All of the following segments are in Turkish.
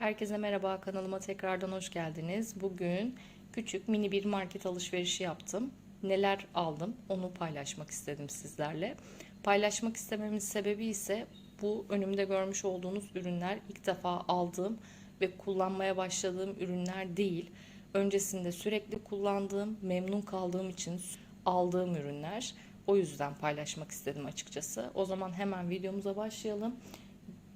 Herkese merhaba kanalıma tekrardan hoş geldiniz. Bugün küçük mini bir market alışverişi yaptım. Neler aldım onu paylaşmak istedim sizlerle. Paylaşmak istememin sebebi ise bu önümde görmüş olduğunuz ürünler ilk defa aldığım ve kullanmaya başladığım ürünler değil. Öncesinde sürekli kullandığım, memnun kaldığım için aldığım ürünler. O yüzden paylaşmak istedim açıkçası. O zaman hemen videomuza başlayalım.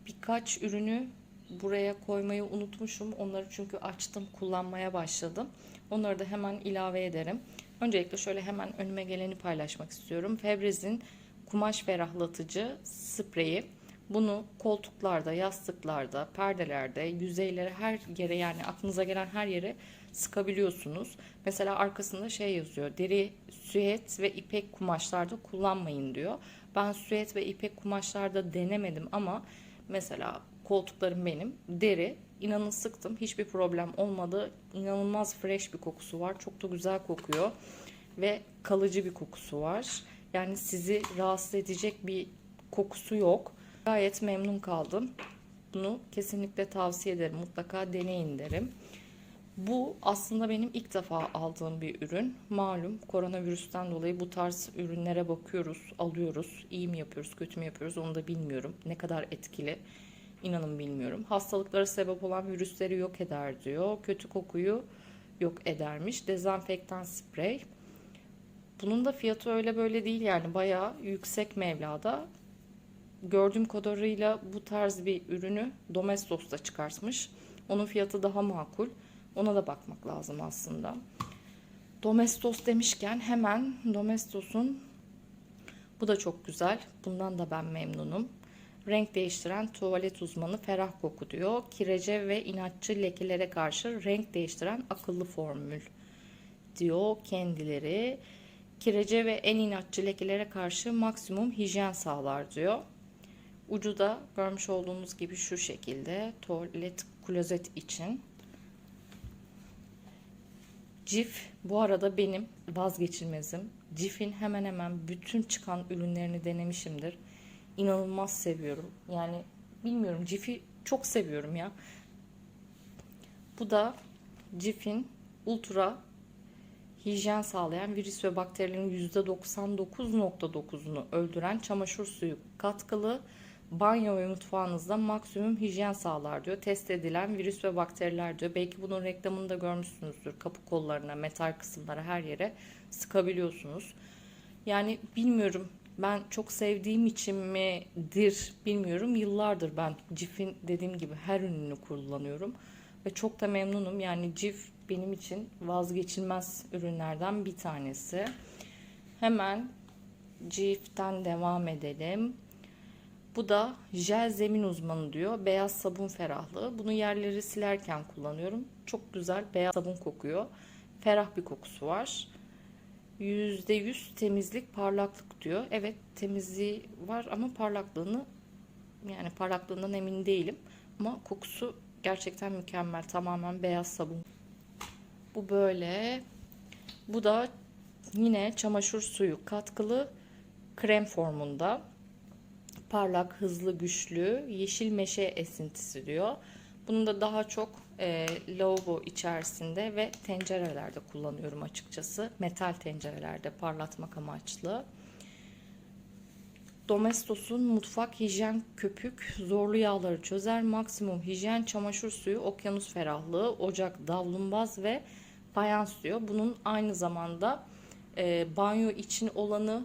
Birkaç ürünü buraya koymayı unutmuşum. Onları çünkü açtım, kullanmaya başladım. Onları da hemen ilave ederim. Öncelikle şöyle hemen önüme geleni paylaşmak istiyorum. Febrez'in kumaş ferahlatıcı spreyi. Bunu koltuklarda, yastıklarda, perdelerde, yüzeylere her yere yani aklınıza gelen her yere sıkabiliyorsunuz. Mesela arkasında şey yazıyor. Deri, süet ve ipek kumaşlarda kullanmayın diyor. Ben süet ve ipek kumaşlarda denemedim ama mesela koltuklarım benim deri. İnanın sıktım. Hiçbir problem olmadı. İnanılmaz fresh bir kokusu var. Çok da güzel kokuyor. Ve kalıcı bir kokusu var. Yani sizi rahatsız edecek bir kokusu yok. Gayet memnun kaldım. Bunu kesinlikle tavsiye ederim. Mutlaka deneyin derim. Bu aslında benim ilk defa aldığım bir ürün. Malum koronavirüsten dolayı bu tarz ürünlere bakıyoruz, alıyoruz. İyi mi yapıyoruz, kötü mü yapıyoruz onu da bilmiyorum. Ne kadar etkili inanın bilmiyorum. Hastalıklara sebep olan virüsleri yok eder diyor. Kötü kokuyu yok edermiş. Dezenfektan sprey. Bunun da fiyatı öyle böyle değil yani bayağı yüksek mevlada. Gördüğüm kadarıyla bu tarz bir ürünü Domestos'ta çıkartmış. Onun fiyatı daha makul. Ona da bakmak lazım aslında. Domestos demişken hemen Domestos'un bu da çok güzel. Bundan da ben memnunum. Renk değiştiren tuvalet uzmanı ferah koku diyor. Kirece ve inatçı lekelere karşı renk değiştiren akıllı formül diyor kendileri. Kirece ve en inatçı lekelere karşı maksimum hijyen sağlar diyor. Ucu da görmüş olduğunuz gibi şu şekilde tuvalet klozet için. Cif bu arada benim vazgeçilmezim. Cif'in hemen hemen bütün çıkan ürünlerini denemişimdir. İnanılmaz seviyorum. Yani bilmiyorum Cif'i çok seviyorum ya. Bu da Cif'in ultra hijyen sağlayan virüs ve bakterilerin %99.9'unu öldüren çamaşır suyu katkılı banyo ve mutfağınızda maksimum hijyen sağlar diyor. Test edilen virüs ve bakteriler diyor. Belki bunun reklamını da görmüşsünüzdür. Kapı kollarına, metal kısımlara her yere sıkabiliyorsunuz. Yani bilmiyorum ben çok sevdiğim için midir bilmiyorum. Yıllardır ben Cif'in dediğim gibi her ürününü kullanıyorum. Ve çok da memnunum. Yani Cif benim için vazgeçilmez ürünlerden bir tanesi. Hemen Cif'ten devam edelim. Bu da jel zemin uzmanı diyor. Beyaz sabun ferahlığı. Bunu yerleri silerken kullanıyorum. Çok güzel beyaz sabun kokuyor. Ferah bir kokusu var. %100 temizlik parlaklık diyor. Evet temizliği var ama parlaklığını yani parlaklığından emin değilim. Ama kokusu gerçekten mükemmel. Tamamen beyaz sabun. Bu böyle. Bu da yine çamaşır suyu katkılı krem formunda. Parlak, hızlı, güçlü, yeşil meşe esintisi diyor. Bunu da daha çok e, lavabo içerisinde ve tencerelerde kullanıyorum açıkçası. Metal tencerelerde parlatmak amaçlı. Domestos'un mutfak hijyen köpük zorlu yağları çözer. Maksimum hijyen çamaşır suyu, okyanus ferahlığı, ocak davlumbaz ve fayans diyor. Bunun aynı zamanda e, banyo için olanı,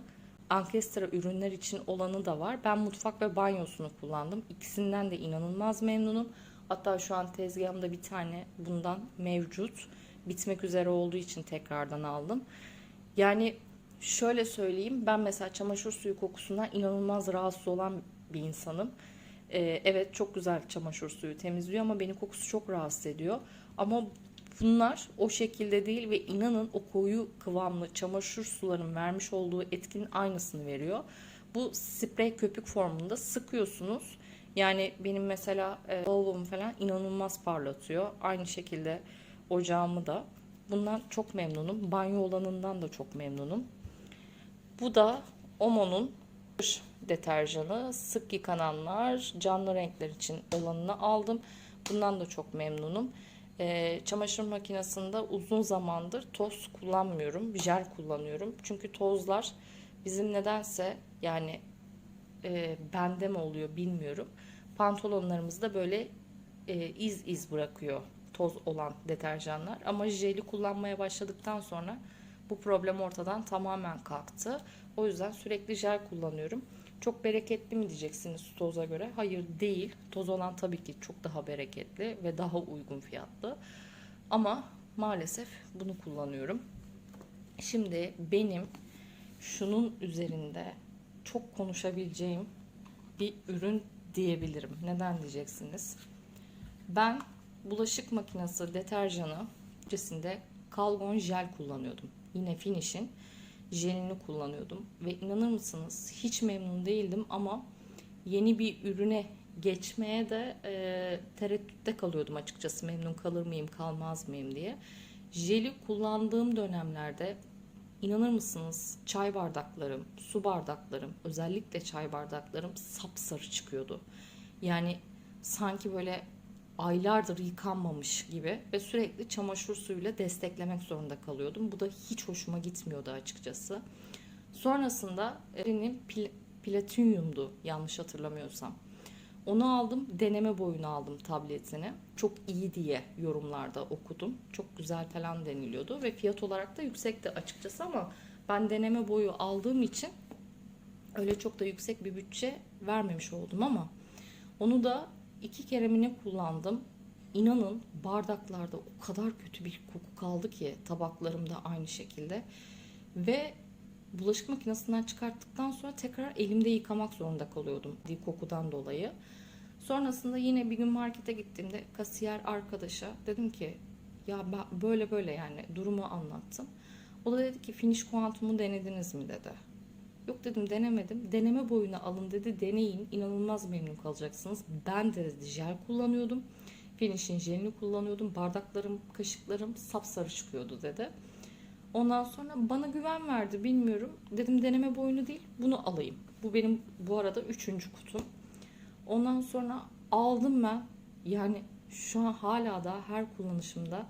ankestra ürünler için olanı da var. Ben mutfak ve banyosunu kullandım. İkisinden de inanılmaz memnunum. Hatta şu an tezgahımda bir tane bundan mevcut. Bitmek üzere olduğu için tekrardan aldım. Yani şöyle söyleyeyim ben mesela çamaşır suyu kokusundan inanılmaz rahatsız olan bir insanım. Ee, evet çok güzel çamaşır suyu temizliyor ama beni kokusu çok rahatsız ediyor. Ama bunlar o şekilde değil ve inanın o koyu kıvamlı çamaşır suların vermiş olduğu etkinin aynısını veriyor. Bu sprey köpük formunda sıkıyorsunuz yani benim mesela e, lavabomu falan inanılmaz parlatıyor. Aynı şekilde ocağımı da. Bundan çok memnunum. Banyo olanından da çok memnunum. Bu da Omo'nun deterjanı. Sık yıkananlar, canlı renkler için olanını aldım. Bundan da çok memnunum. Ee, çamaşır makinesinde uzun zamandır toz kullanmıyorum. Jel kullanıyorum. Çünkü tozlar bizim nedense yani e, bende mi oluyor bilmiyorum. Pantolonlarımızda böyle e, iz iz bırakıyor toz olan deterjanlar. Ama jeli kullanmaya başladıktan sonra bu problem ortadan tamamen kalktı. O yüzden sürekli jel kullanıyorum. Çok bereketli mi diyeceksiniz toza göre? Hayır değil. Toz olan tabii ki çok daha bereketli ve daha uygun fiyatlı. Ama maalesef bunu kullanıyorum. Şimdi benim şunun üzerinde çok konuşabileceğim bir ürün diyebilirim. Neden diyeceksiniz? Ben bulaşık makinesi deterjanı öncesinde Calgon jel kullanıyordum. Yine Finish'in jelini kullanıyordum. Ve inanır mısınız hiç memnun değildim ama yeni bir ürüne geçmeye de e, tereddütte kalıyordum açıkçası. Memnun kalır mıyım kalmaz mıyım diye. Jeli kullandığım dönemlerde inanır mısınız çay bardaklarım, su bardaklarım, özellikle çay bardaklarım sapsarı çıkıyordu. Yani sanki böyle aylardır yıkanmamış gibi ve sürekli çamaşır suyuyla desteklemek zorunda kalıyordum. Bu da hiç hoşuma gitmiyordu açıkçası. Sonrasında benim pl- platinyumdu yanlış hatırlamıyorsam. Onu aldım, deneme boyunu aldım tabletini. Çok iyi diye yorumlarda okudum. Çok güzel falan deniliyordu ve fiyat olarak da yüksekti açıkçası ama ben deneme boyu aldığım için öyle çok da yüksek bir bütçe vermemiş oldum ama onu da iki kere kullandım. İnanın bardaklarda o kadar kötü bir koku kaldı ki tabaklarımda aynı şekilde. Ve bulaşık makinesinden çıkarttıktan sonra tekrar elimde yıkamak zorunda kalıyordum kokudan dolayı. Sonrasında yine bir gün markete gittiğimde kasiyer arkadaşa dedim ki ya böyle böyle yani durumu anlattım. O da dedi ki finish kuantumu denediniz mi dedi. Yok dedim denemedim. Deneme boyunu alın dedi. Deneyin. inanılmaz memnun kalacaksınız. Ben de dedi jel kullanıyordum. Finish'in jelini kullanıyordum. Bardaklarım, kaşıklarım sapsarı çıkıyordu dedi. Ondan sonra bana güven verdi bilmiyorum. Dedim deneme boyunu değil bunu alayım. Bu benim bu arada üçüncü kutum. Ondan sonra aldım ben. Yani şu an hala da her kullanışımda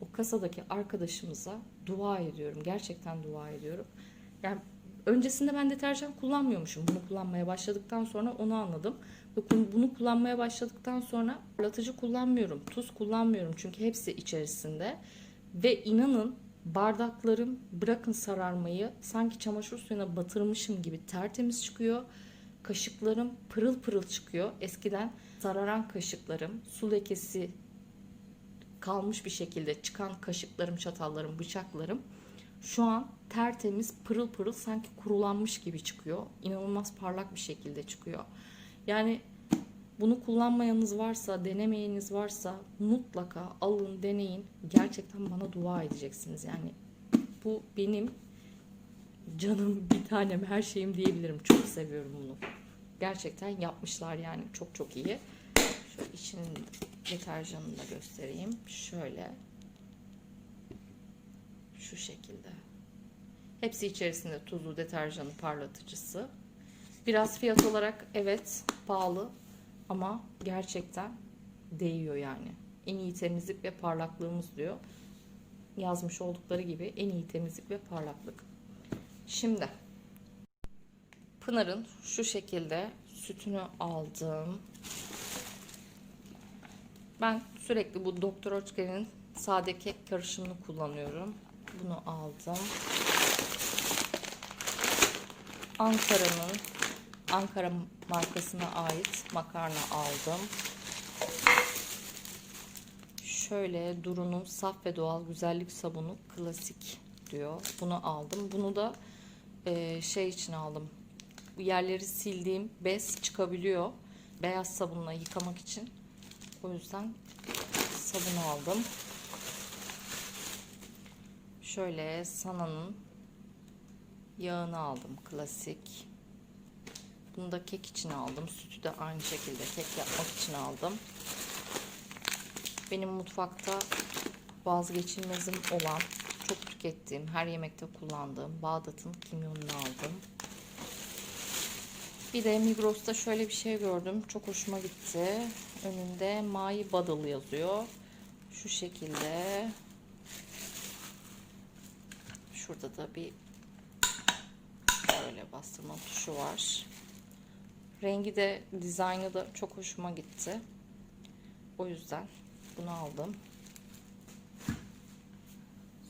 o kasadaki arkadaşımıza dua ediyorum. Gerçekten dua ediyorum. Yani öncesinde ben deterjan kullanmıyormuşum. Bunu kullanmaya başladıktan sonra onu anladım. Bunu kullanmaya başladıktan sonra parlatıcı kullanmıyorum. Tuz kullanmıyorum çünkü hepsi içerisinde. Ve inanın bardaklarım bırakın sararmayı sanki çamaşır suyuna batırmışım gibi tertemiz çıkıyor. Kaşıklarım pırıl pırıl çıkıyor. Eskiden sararan kaşıklarım su lekesi kalmış bir şekilde çıkan kaşıklarım, çatallarım, bıçaklarım şu an tertemiz, pırıl pırıl sanki kurulanmış gibi çıkıyor. İnanılmaz parlak bir şekilde çıkıyor. Yani bunu kullanmayanınız varsa, denemeyeniz varsa mutlaka alın, deneyin. Gerçekten bana dua edeceksiniz. Yani bu benim canım, bir tanem, her şeyim diyebilirim. Çok seviyorum bunu. Gerçekten yapmışlar yani. Çok çok iyi. Şöyle içinin deterjanını da göstereyim. Şöyle. Şu şekilde. Hepsi içerisinde tuzlu deterjanı parlatıcısı. Biraz fiyat olarak evet pahalı ama gerçekten değiyor yani. En iyi temizlik ve parlaklığımız diyor. Yazmış oldukları gibi en iyi temizlik ve parlaklık. Şimdi Pınar'ın şu şekilde sütünü aldım. Ben sürekli bu Doktor Oetker'in sade kek karışımını kullanıyorum. Bunu aldım. Ankara'nın Ankara markasına ait makarna aldım. Şöyle Duru'nun saf ve doğal güzellik sabunu klasik diyor. Bunu aldım. Bunu da e, şey için aldım. Yerleri sildiğim bez çıkabiliyor. Beyaz sabunla yıkamak için. O yüzden sabun aldım. Şöyle Sana'nın yağını aldım. Klasik. Bunu da kek için aldım. Sütü de aynı şekilde kek yapmak için aldım. Benim mutfakta vazgeçilmezim olan, çok tükettiğim, her yemekte kullandığım Bağdat'ın kimyonunu aldım. Bir de Migros'ta şöyle bir şey gördüm. Çok hoşuma gitti. önünde My Bottle yazıyor. Şu şekilde. Şurada da bir böyle bastırma tuşu var. Rengi de dizaynı da çok hoşuma gitti. O yüzden bunu aldım.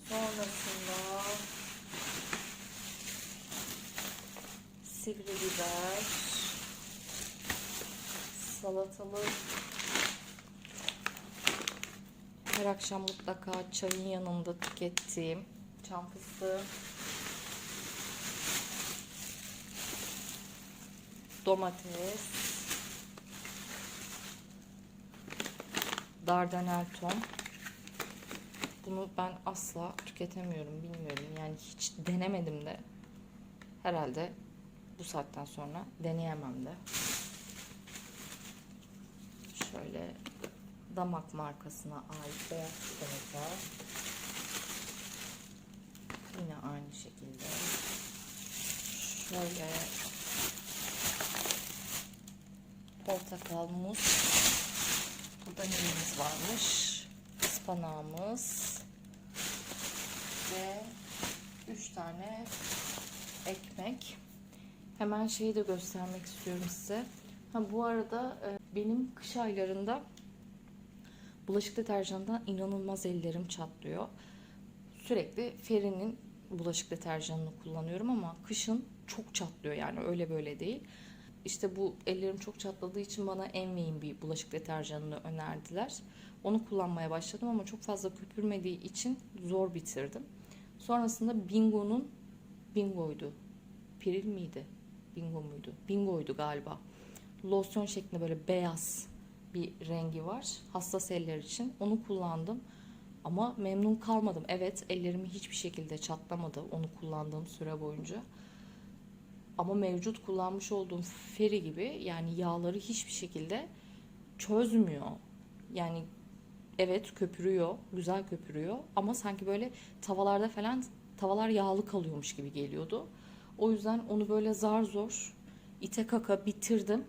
Sonrasında sivri biber, salatalık, her akşam mutlaka çayın yanında tükettiğim çam fıstığı, domates, dardanel ton. Bunu ben asla tüketemiyorum, bilmiyorum. Yani hiç denemedim de. Herhalde bu saatten sonra deneyemem de. Şöyle damak markasına ait beyaz çikolata. Yine aynı şekilde. Şöyle portakal, muz. Burada neyimiz varmış? Ispanağımız. Ve 3 tane ekmek. Hemen şeyi de göstermek istiyorum size. Ha bu arada e, benim kış aylarında bulaşık deterjanından inanılmaz ellerim çatlıyor. Sürekli Feri'nin bulaşık deterjanını kullanıyorum ama kışın çok çatlıyor yani öyle böyle değil. İşte bu ellerim çok çatladığı için bana Envey'in bir bulaşık deterjanını önerdiler. Onu kullanmaya başladım ama çok fazla köpürmediği için zor bitirdim. Sonrasında Bingo'nun Bingo'ydu. Piril miydi? Bingo muydu? Bingo'ydu galiba. Losyon şeklinde böyle beyaz bir rengi var. Hassas eller için. Onu kullandım. Ama memnun kalmadım. Evet ellerimi hiçbir şekilde çatlamadı onu kullandığım süre boyunca. Ama mevcut kullanmış olduğum feri gibi yani yağları hiçbir şekilde çözmüyor. Yani evet köpürüyor, güzel köpürüyor ama sanki böyle tavallarda falan tavalar yağlı kalıyormuş gibi geliyordu. O yüzden onu böyle zar zor ite kaka bitirdim.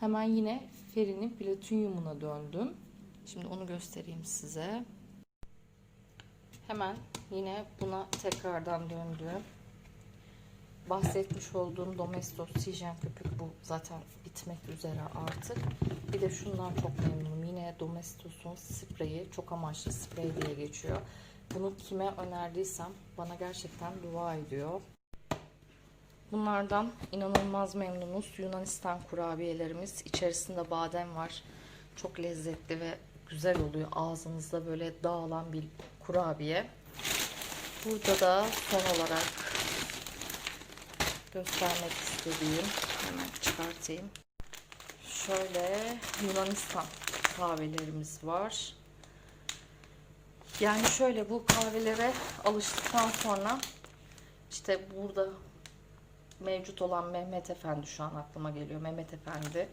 Hemen yine Feri'nin platinyumuna döndüm. Şimdi onu göstereyim size. Hemen yine buna tekrardan döndüm. Bahsetmiş olduğum Domestos Sijen köpük bu zaten bitmek üzere artık. Bir de şundan çok memnunum. Yine Domestos'un spreyi çok amaçlı sprey diye geçiyor. Bunu kime önerdiysem bana gerçekten dua ediyor. Bunlardan inanılmaz memnunuz. Yunanistan kurabiyelerimiz. İçerisinde badem var. Çok lezzetli ve güzel oluyor. Ağzınızda böyle dağılan bir kurabiye. Burada da son olarak göstermek istediğim hemen çıkartayım. Şöyle Yunanistan kahvelerimiz var. Yani şöyle bu kahvelere alıştıktan sonra işte burada mevcut olan Mehmet Efendi şu an aklıma geliyor. Mehmet Efendi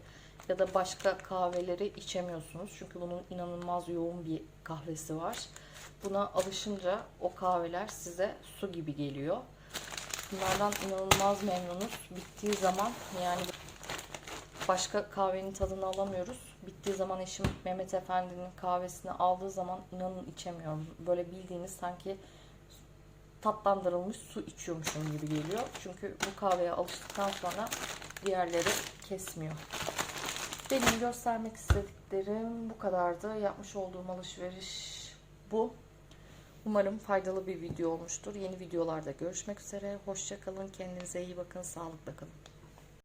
ya da başka kahveleri içemiyorsunuz. Çünkü bunun inanılmaz yoğun bir kahvesi var. Buna alışınca o kahveler size su gibi geliyor. Bunlardan inanılmaz memnunuz. Bittiği zaman yani başka kahvenin tadını alamıyoruz. Bittiği zaman eşim Mehmet Efendi'nin kahvesini aldığı zaman inanın içemiyorum. Böyle bildiğiniz sanki tatlandırılmış su içiyormuşum gibi geliyor. Çünkü bu kahveye alıştıktan sonra diğerleri kesmiyor. Benim göstermek istediklerim bu kadardı. Yapmış olduğum alışveriş bu. Umarım faydalı bir video olmuştur. Yeni videolarda görüşmek üzere. Hoşçakalın. Kendinize iyi bakın. Sağlıkla kalın.